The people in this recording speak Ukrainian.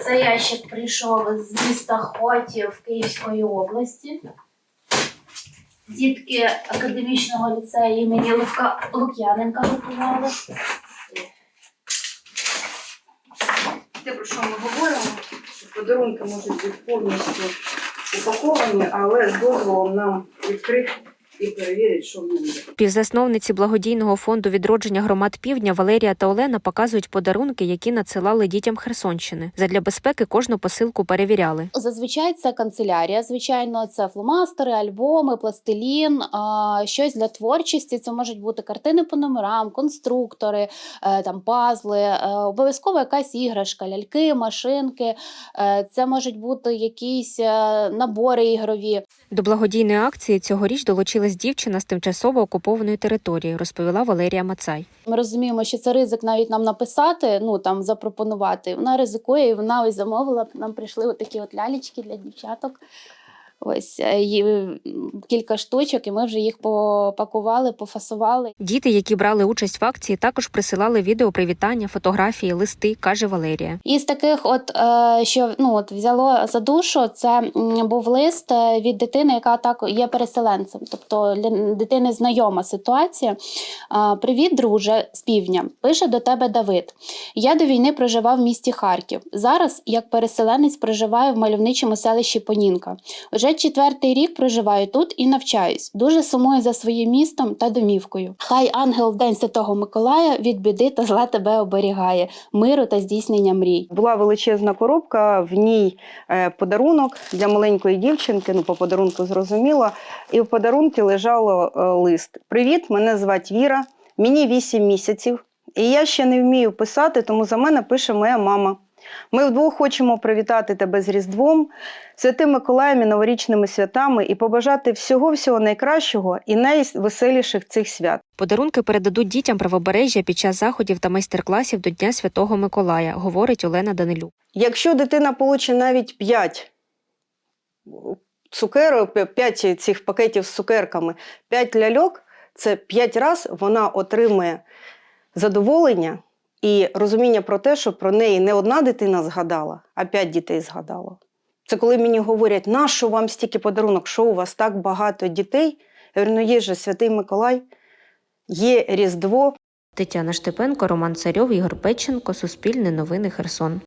Цей ящик прийшов з міста Хотів Київської області. Дітки академічного ліцею імені Лука Лук'яненка готували. Те, про що ми говоримо, що подарунки можуть бути повністю упаковані, але з дозволом нам відкрити і перевірити, що в ньому є. Співзасновниці благодійного фонду відродження громад півдня Валерія та Олена показують подарунки, які надсилали дітям Херсонщини. Задля безпеки кожну посилку перевіряли. Зазвичай це канцелярія. Звичайно, це фломастери, альбоми, пластилін, а, щось для творчості. Це можуть бути картини по номерам, конструктори, е, там пазли, е, обов'язково якась іграшка, ляльки, машинки. Е, Це можуть бути якісь набори ігрові. До благодійної акції цьогоріч долучилась дівчина з тимчасово окупованої території, розповіла Валерія Мацай. Ми розуміємо, що це ризик навіть нам написати, ну там запропонувати. Вона ризикує, і вона ось замовила. Нам прийшли отакі такі от лялечки для дівчаток. Ось е, кілька штучок, і ми вже їх попакували, пофасували. Діти, які брали участь в акції, також присилали відео привітання, фотографії, листи, каже Валерія. І з таких, от е, що ну от взяло за душу, це був лист е, від дитини, яка так є переселенцем, тобто для дитини знайома ситуація. Привіт, друже, з півдня. Пише до тебе Давид. Я до війни проживав в місті Харків. Зараз, як переселенець, проживаю в мальовничому селищі Понінка. Уже четвертий рік проживаю тут і навчаюсь. Дуже сумую за своїм містом та домівкою. Хай ангел в день Святого Миколая від біди та зла тебе оберігає, миру та здійснення мрій. Була величезна коробка, в ній е, подарунок для маленької дівчинки, ну по подарунку зрозуміло. І в подарунку лежало е, лист: Привіт, мене звати Віра, мені 8 місяців. І я ще не вмію писати, тому за мене пише моя мама. Ми вдвох хочемо привітати тебе з Різдвом, Святим Миколаєм і новорічними святами і побажати всього-всього найкращого і найвеселіших цих свят. Подарунки передадуть дітям правобережжя під час заходів та майстер-класів до Дня Святого Миколая, говорить Олена Данилюк. Якщо дитина получить навіть 5 цукерок, 5 цих пакетів з цукерками, 5 ляльок, це 5 разів вона отримує задоволення і розуміння про те, що про неї не одна дитина згадала, а п'ять дітей згадало. Це коли мені говорять, нащо вам стільки подарунок, що у вас так багато дітей? Я говорю, ну є же Святий Миколай, є Різдво, Тетяна Штепенко, Роман Царьов, Ігор Печенко, Суспільне новини Херсон.